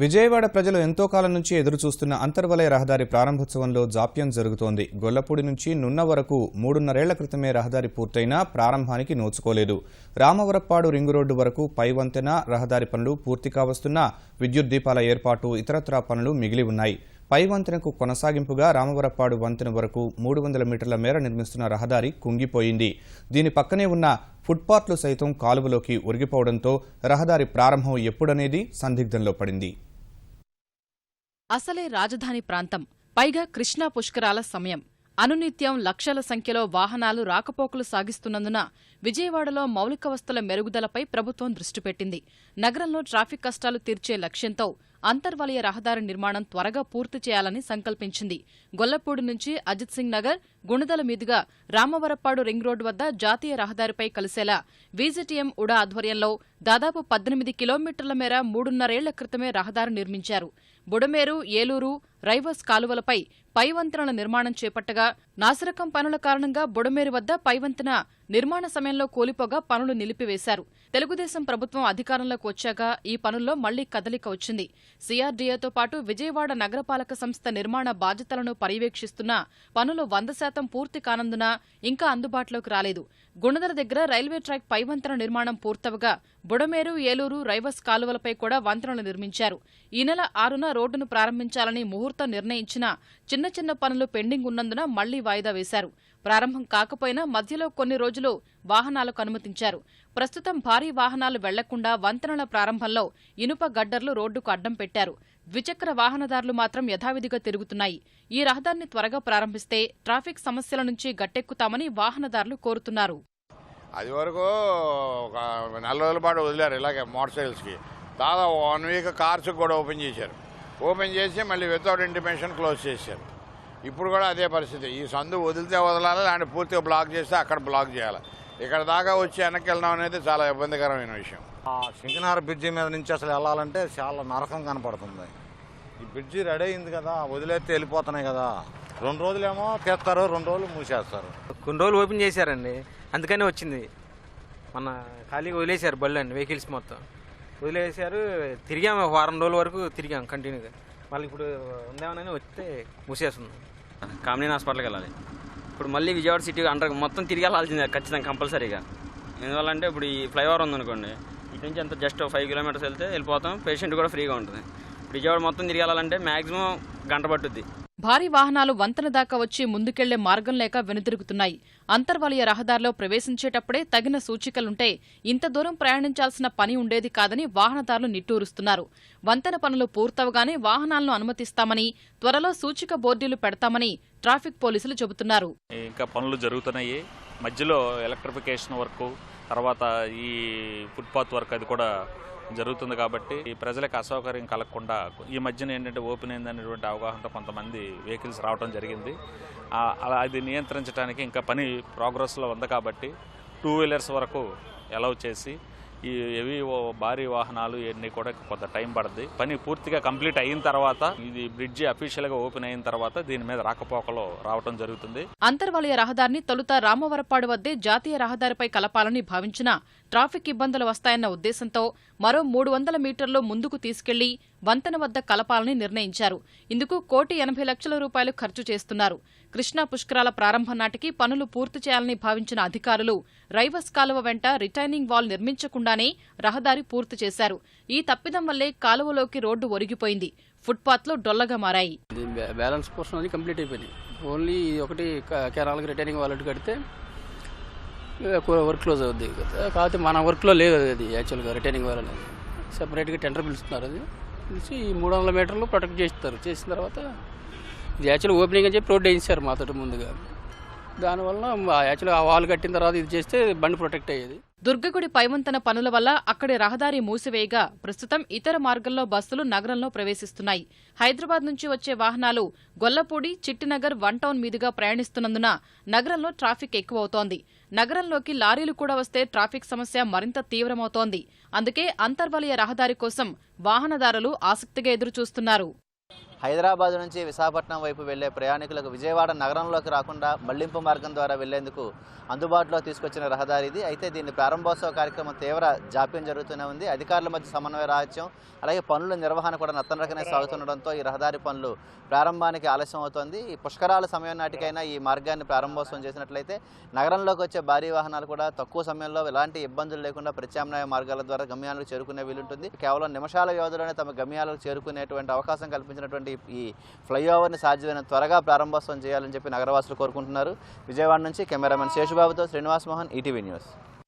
విజయవాడ ప్రజలు ఎంతో కాలం నుంచి ఎదురు చూస్తున్న అంతర్వలయ రహదారి ప్రారంభోత్సవంలో జాప్యం జరుగుతోంది. గొల్లపూడి నుంచి నున్న వరకు మూడున్నరేళ్ళ క్రితమే రహదారి పూర్తయినా ప్రారంభానికి నోచుకోలేదు. రామవరప్పాడు రింగు రోడ్డు వరకు పై వంతెన రహదారి పనులు పూర్తి కావస్తున్నా విద్యుత్ దీపాల ఏర్పాటు ఇతరత్రా పనులు మిగిలి ఉన్నాయి. పై వంతెనకు కొనసాగింపుగా రామవరప్పాడు వంతెన వరకు మూడు వందల మీటర్ల మేర నిర్మిస్తున్న రహదారి కుంగిపోయింది. దీని పక్కనే ఉన్న ఫుట్పాత్లు సైతం కాలువలోకి ఉరిగిపోవడంతో రహదారి ప్రారంభం ఎప్పుడనేది సందిగ్ధంలో పడింది. అసలే రాజధాని ప్రాంతం. పైగా కృష్ణా పుష్కరాల సమయం. అనునిత్యం లక్షల సంఖ్యలో వాహనాలు రాకపోకలు సాగిస్తున్నందున విజయవాడలో మౌలిక వస్తుల మెరుగుదలపై ప్రభుత్వం దృష్టి పెట్టింది. నగరంలో ట్రాఫిక్ కష్టాలు తీర్చే లక్ష్యంతో అంతర్వలయ రహదారి నిర్మాణం త్వరగా పూర్తి చేయాలని సంకల్పించింది. గొల్లపూడి నుంచి అజిత్ సింగ్ నగర్ గుణదల మీదుగా రామవరప్పాడు రింగ్ రోడ్డు వద్ద జాతీయ రహదారిపై కలిసేలా వీజీటీఎం ఉడా ఆధ్వర్యంలో దాదాపు పద్దెనిమిది కిలోమీటర్ల మేర మూడున్నరేళ్ళ క్రితమే రహదారి నిర్మించారు. బుడమేరు ఏలూరు రైవస్ కాలువలపై పైవంతెనల నిర్మాణం చేపట్టగా నాసిరకం పనుల కారణంగా బుడమేరు వద్ద పైవంతెన నిర్మాణ సమయంలో కూలిపోగా పనులు నిలిపివేశారు. తెలుగుదేశం ప్రభుత్వం అధికారంలోకి వచ్చాక ఈ పనుల్లో మళ్ళీ కదలిక వచ్చింది. సీఆర్డీఏతో పాటు విజయవాడ నగరపాలక సంస్థ నిర్మాణ బాధ్యతలను పర్యవేక్షిస్తున్న పనులు వంద శాతం పూర్తి కానందున ఇంకా అందుబాటులోకి రాలేదు. గుణదల దగ్గర రైల్వే ట్రాక్ పైవంతెన నిర్మాణం పూర్తవగా బుడమేరు ఏలూరు రైవస్ కాలువలపై కూడా వంతెనలు నిర్మించారు. ఈ నెల ఆరున రోడ్డును ప్రారంభించాలని ముహూర్తం నిర్ణయించినా చిన్న చిన్న పనులు పెండింగ్ ఉన్నందున మళ్ళీ వాయిదా వేశారు. ప్రారంభం కాకపోయినా మధ్యలో కొన్ని రోజులు వాహనాలకు అనుమతించారు. ప్రస్తుతం భారీ వాహనాలు వెళ్ళకుండా వంతెనల ప్రారంభంలో ఇనుప గడ్డర్లు రోడ్డుకు అడ్డం పెట్టారు. ద్విచక్ర వాహనదారులు మాత్రం యథావిధిగా తిరుగుతున్నాయి. ఈ రహదారిని త్వరగా ప్రారంభిస్తే ట్రాఫిక్ సమస్యల నుంచి గట్టెక్కుతామని వాహనదారులు కోరుతున్నారు. అది వరకు ఒక నెల రోజుల పాటు వదిలేరు ఇలాగే మోటార్ సైకిల్స్కి. దాదాపు వన్ వీక్ కార్స్ కూడా ఓపెన్ చేశారు. ఓపెన్ చేసి మళ్ళీ వితౌట్ ఇంటిమేషన్ క్లోజ్ చేశారు. ఇప్పుడు కూడా అదే పరిస్థితి. ఈ సందు వదిలితే వదలాలి లేదంటే పూర్తిగా బ్లాక్ చేస్తే అక్కడ బ్లాక్ చేయాలి. ఇక్కడ దాకా వచ్చి వెనక్కి వెళ్ళడం అనేది చాలా ఇబ్బందికరమైన విషయం. ఆ సింగనార్ బ్రిడ్జి మీద నుంచి అసలు వెళ్ళాలంటే చాలా నరకం కనపడుతుంది. ఈ బ్రిడ్జి రెడీ అయింది కదా వదిలేస్తే వెళ్ళిపోతున్నాయి కదా. రెండు రోజులేమో తీస్తారు రెండు రోజులు మూసేస్తారు. కొన్ని రోజులు ఓపెన్ చేశారండి. అందుకనే వచ్చింది. మన ఖాళీగా వదిలేశారు బళ్ళు అండి వెహికల్స్ మొత్తం. వదిలేశారు తిరిగాము వారం రోజుల వరకు తిరిగాం కంటిన్యూగా. మళ్ళీ ఇప్పుడు ఉందామని వస్తే మూసేస్తుంది కామినీ హాస్పిటల్కి వెళ్ళాలి. ఇప్పుడు మళ్ళీ విజయవాడ సిటీ అండర్ మొత్తం తిరిగి వెళ్ళాల్సిందే ఖచ్చితంగా కంపల్సరీగా. ఎందువల్లంటే ఇప్పుడు ఈ ఫ్లైఓవర్ ఉందనుకోండి ఇటు నుంచి అంత జస్ట్ ఫైవ్ కిలోమీటర్స్ వెళ్తే వెళ్ళిపోతాం పేషెంట్ కూడా ఫ్రీగా ఉంటుంది. విజయవాడ మొత్తం తిరిగి వెళ్ళాలంటే మ్యాక్సిమం గంట పట్టుద్ది. భారీ వాహనాలు వంతెన దాకా వచ్చి ముందుకెళ్ళే మార్గం లేక వెనుదిరుగుతున్నాయి. అంతర్వలయ రహదారిలో ప్రవేశించేటప్పుడే తగిన సూచికలుంటే ఇంత దూరం ప్రయాణించాల్సిన పని ఉండేది కాదని వాహనదారులు నిట్టూరుస్తున్నారు. వంతెన పనులు పూర్తవగానే వాహనాలను అనుమతిస్తామని త్వరలో సూచిక బోర్డులు పెడతామని ట్రాఫిక్ పోలీసులు చెబుతున్నారు. ఇంకా పనులు జరుగుతున్నాయి. మధ్యలో ఎలక్ట్రిఫికేషన్ వర్క్ తర్వాత ఈ ఫుట్పాత్ వర్క్ అది కూడా జరుగుతుంది కాబట్టి ఈ ప్రజలకు అసౌకర్యం కలగకుండా ఈ మధ్యన ఏంటంటే ఓపెన్ అయిందనేటువంటి అవగాహనతో కొంతమంది వెహికల్స్ రావడం జరిగింది. అలా అది నియంత్రించడానికి ఇంకా పని ప్రోగ్రెస్లో ఉంది కాబట్టి టూ వీలర్స్ వరకు అలౌ చేసి ఈ హెవీ భారీ వాహనాలు ఇవన్నీ కూడా కొంత టైం పడుతుంది పని పూర్తిగా కంప్లీట్ అయిన తర్వాత ఇది బ్రిడ్జి అఫీషియల్గా ఓపెన్ అయిన తర్వాత దీని మీద రాకపోకలు రావడం జరుగుతుంది. అంతర్వాలయ రహదారిని తొలుత రామవరపాడు వద్దే జాతీయ రహదారిపై కలపాలని భావించిన ట్రాఫిక్ ఇబ్బందులు వస్తాయన్న ఉద్దేశంతో మరో మూడు వందల మీటర్లు ముందుకు తీసుకెళ్ళి వంతెన వద్ద కలపాలని నిర్ణయించారు. ఇందుకు కోటి ఎనభై లక్షల రూపాయలు ఖర్చు చేస్తున్నారు. కృష్ణా పుష్కరాల ప్రారంభం నాటికి పనులు పూర్తి చేయాలని భావించిన అధికారులు రైవస్ కాలువ వెంట రిటైనింగ్ వాల్ నిర్మించకుండా లేకుండానే రహదారి పూర్తి చేశారు. ఈ తప్పిదం వల్లే కాలువలోకి రోడ్డు ఒరిగిపోయింది. ఫుట్పాత్లు డొల్లగా మారాయి. బ్యాలెన్స్ పోర్షన్ అది కంప్లీట్ అయిపోయింది. ఓన్లీ ఒకటి క- రిటైనింగ్ వాలెట్ కడితే వర్క్ క్లోజ్ అవుద్ది. కాకపోతే మన వర్క్లో లేదు అది యాక్చువల్గా రిటైనింగ్ వాల్ అనేది. సెపరేట్గా టెండర్ పిలుస్తున్నారు అది. పిలిచి ఈ మూడు వందల మీటర్లు ప్రొటెక్ట్ చేస్తారు. చేసిన తర్వాత ఇది యాక్చువల్ ఓపెనింగ్ అని చెప్పి రోడ్ వేయించారు మాతో ముందుగా. దానివల్ల యాక్చువల్గా వాల్ కట్టిన తర్వాత ఇది చేస్తే బండి ప్రొటెక్ట్ అయ్యేది. దుర్గగుడి పైవంతన పనుల వల్ల అక్కడి రహదారి మూసివేయగా ప్రస్తుతం ఇతర మార్గంలో బస్సులు నగరంలో ప్రవేశిస్తున్నాయి. హైదరాబాద్ నుంచి వచ్చే వాహనాలు గొల్లపూడి చిట్టినగర్ వన్ టౌన్ మీదుగా ప్రయాణిస్తున్నందున నగరంలో ట్రాఫిక్ ఎక్కువవుతోంది. నగరంలోకి లారీలు కూడా వస్తే ట్రాఫిక్ సమస్య మరింత తీవ్రమవుతోంది. అందుకే అంతర్వలయ రహదారి కోసం వాహనదారులు ఆసక్తిగా ఎదురుచూస్తున్నారు. హైదరాబాద్ నుంచి విశాఖపట్నం వైపు వెళ్ళే ప్రయాణికులకు విజయవాడ నగరంలోకి రాకుండా మళ్ళింపు మార్గం ద్వారా వెళ్ళేందుకు అందుబాటులో తీసుకొచ్చిన రహదారి ఇది. అయితే దీని ప్రారంభోత్సవ కార్యక్రమం తీవ్ర జాప్యం జరుగుతూనే ఉంది. అధికారుల మధ్య సమన్వయ రాహిత్యం అలాగే పనుల నిర్వహణ కూడా నత్తనరకనే సాగుతుండడంతో ఈ రహదారి పనులు ప్రారంభానికి ఆలస్యం అవుతోంది. ఈ పుష్కరాల సమయం నాటికైనా ఈ మార్గాన్ని ప్రారంభోత్సవం చేసినట్లయితే నగరంలోకి వచ్చే భారీ వాహనాలు కూడా తక్కువ సమయంలో ఎలాంటి ఇబ్బందులు లేకుండా ప్రత్యామ్నాయ మార్గాల ద్వారా గమ్యాలకు చేరుకునే వీలుంటుంది. కేవలం నిమిషాల వ్యవధిలోనే తమ గమ్యాలకు చేరుకునేటువంటి అవకాశం కల్పించినటువంటి ఈ ఫ్లైఓవర్ని సాధ్యమైన త్వరగా ప్రారంభోత్సవం చేయాలని చెప్పి నగరవాసులు కోరుకుంటున్నారు. విజయవాడ నుంచి కెమెరామెన్ శేషుబాబుతో శ్రీనివాస్ మోహన్ ఈటీవీ న్యూస్.